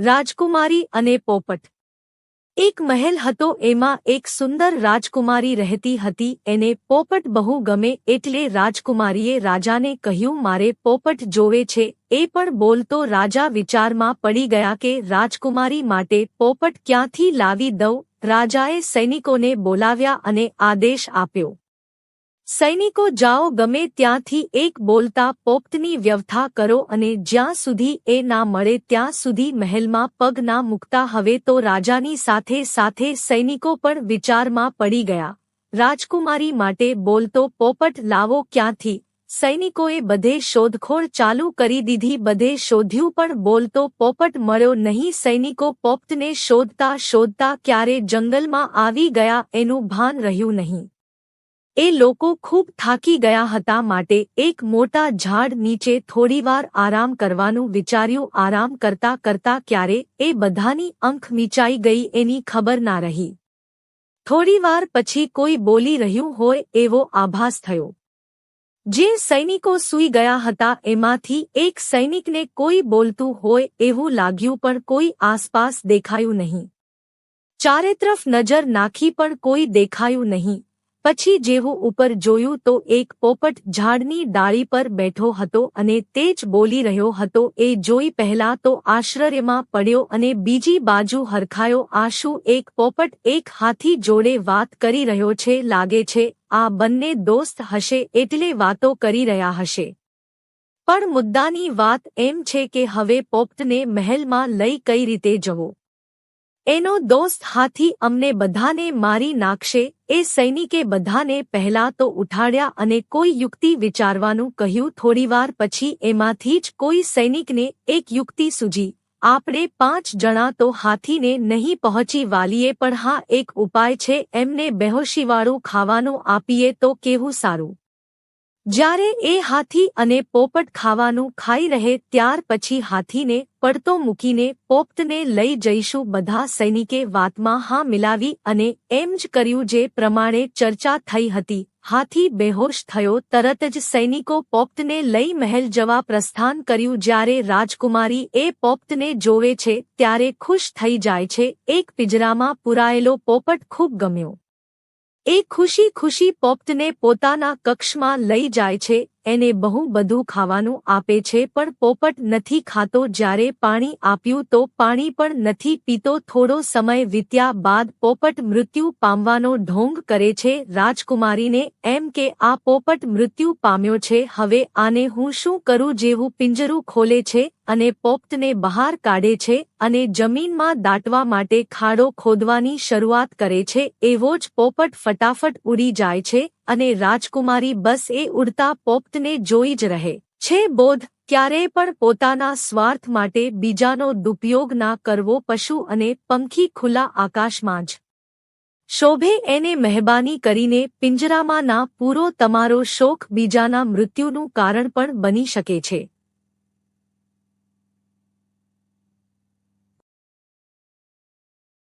રાજકુમારી અને પોપટ. એક મહેલ હતો એમાં એક સુંદર રાજકુમારી રહેતી હતી, એને પોપટ બહુ ગમે એટલે રાજકુમારીએ રાજાને કહ્યું, મારે પોપટ જોવે છે. એ પણ બોલતો રાજા વિચારમાં પડી ગયા કે રાજકુમારી માટે પોપટ ક્યાંથી લાવી દઉં? રાજાએ સૈનિકોને બોલાવ્યા અને આદેશ આપ્યો. સૈનિકો, જાઓ, ગમે ત્યાંથી એક બોલતા પોપટની વ્યવથા કરો અને જ્યાં સુધી એ ના મળે ત્યાં સુધી મહેલમાં પગ ના મૂકતા. હવે તો રાજાની સાથે સાથે સૈનિકો પણ વિચારમાં પડી ગયા. રાજકુમારી માટે બોલતો પોપટ લાવો ક્યાંથી? સૈનિકોએ બધે શોધખોળ ચાલુ કરી દીધી, બધે શોધ્યું પણ બોલતો પોપટ મળ્યો નહીં. સૈનિકો પોપટને શોધતા શોધતા ક્યારે જંગલમાં આવી ગયા એનું ભાન રહ્યું નહીં. એ લોકો ખૂબ થાકી ગયા હતા માટે એક મોટા ઝાડ નીચે થોડીવાર આરામ કરવાનું વિચાર્યું. આરામ કરતા કરતા ક્યારે એ બધાની અંખ મીચાઈ ગઈ એની ખબર ના રહી. થોડીવાર પછી કોઈ બોલી રહ્યું હોય એવો આભાસ થયો. જે સૈનિકો સૂઈ ગયા હતા એમાંથી એક સૈનિકને કોઈ બોલતું હોય એવું લાગ્યું પણ કોઈ આસપાસ દેખાયું નહીં. ચારે તરફ નજર નાખી પણ કોઈ દેખાયું નહીં. પછી જેવું ઉપર જોયું તો એક પોપટ ઝાડની ડાળી પર બેઠો હતો અને તે જ બોલી રહ્યો હતો, એ જોઈ પહેલા તો આશ્ચર્યમાં પડ્યો અને બીજી બાજુ હરખાયો. આ શું એક પોપટ એક હાથી જોડે વાત કરી રહ્યો છે, લાગે છે, આ બંને દોસ્ત હશે એટલે વાતો કરી રહ્યા હશે. પણ મુદ્દાની વાત એમ છે કે હવે પોપટને મહેલમાં લઈ કઈ રીતે જવો? એનો દોસ્ત હાથી અમને બધાને મારી નાખશે, એ સૈનિકે બધાને પહેલા તો ઉઠાડ્યા અને કોઈ યુક્તિ વિચારવાનું કહ્યું. થોડીવાર પછી એમાંથી જ કોઈ સૈનિકને એક યુક્તિ સૂજી. આપણે પાંચ જણા તો હાથીને નહીં પહોંચી વાલીએ, પણ હા, એક ઉપાય છે, એમને બેહોશીવાળું ખાવાનું આપીએ તો કેવું સારું? જ્યારે એ હાથી અને પોપટ ખાવાનું ખાઈ રહે ત્યાર પછી હાથીને પડતો મૂકીને પોપટને લઈ જઈશું બધા સૈનિકે વાતમાં હા મિલાવી અને એમ જ કર્યું જે પ્રમાણે ચર્ચા થઈ હતી. હાથી બેહોશ થયો, તરત જ સૈનિકો પોપટને લઈ મહેલ જવા પ્રસ્થાન કર્યું. જ્યારે રાજકુમારી એ પોપટને જોવે છે, ત્યારે ખુશ થઈ જાય છે. એક પિંજરામાં પુરાયેલો પોપટ ખૂબ ગમ્યો. એ ખુશી ખુશી પોપટને પોતાના કક્ષમાં લઈ જાય છે એને બહુ બધું ખાવાનું આપે છે પણ પોપટ નથી ખાતો. જ્યારે પાણી આપ્યું તો પાણી પણ નથી પીતો. થોડો સમય વીત્યા બાદ પોપટ મૃત્યુ પામવાનો ઢોંગ કરે છે. રાજકુમારીને એમ કે, આ પોપટ મૃત્યુ પામ્યો છે. હવે આને હું શું કરું જેવું પિંજરું ખોલે છે અને પોપટને બહાર કાઢે છે અને જમીનમાં દાટવા માટે ખાડો ખોદવાની શરૂઆત કરે છે. એવો જ પોપટ ફટાફટ ઉડી જાય છે. અને રાજકુમારી બસ એ ઉડતા પોપટને જોઈ જ રહે. છે બોધ, ક્યારેય પણ પોતાના સ્વાર્થ માટે બીજાનો દુપયોગ ના કરવો પશુ અને પંખી ખુલ્લા આકાશમાં જ. શોભે એને મહેરબાની કરીને પિંજરામાં ના પૂરો તમારો શોખ બીજાના મૃત્યુનું કારણ પણ બની શકે છે.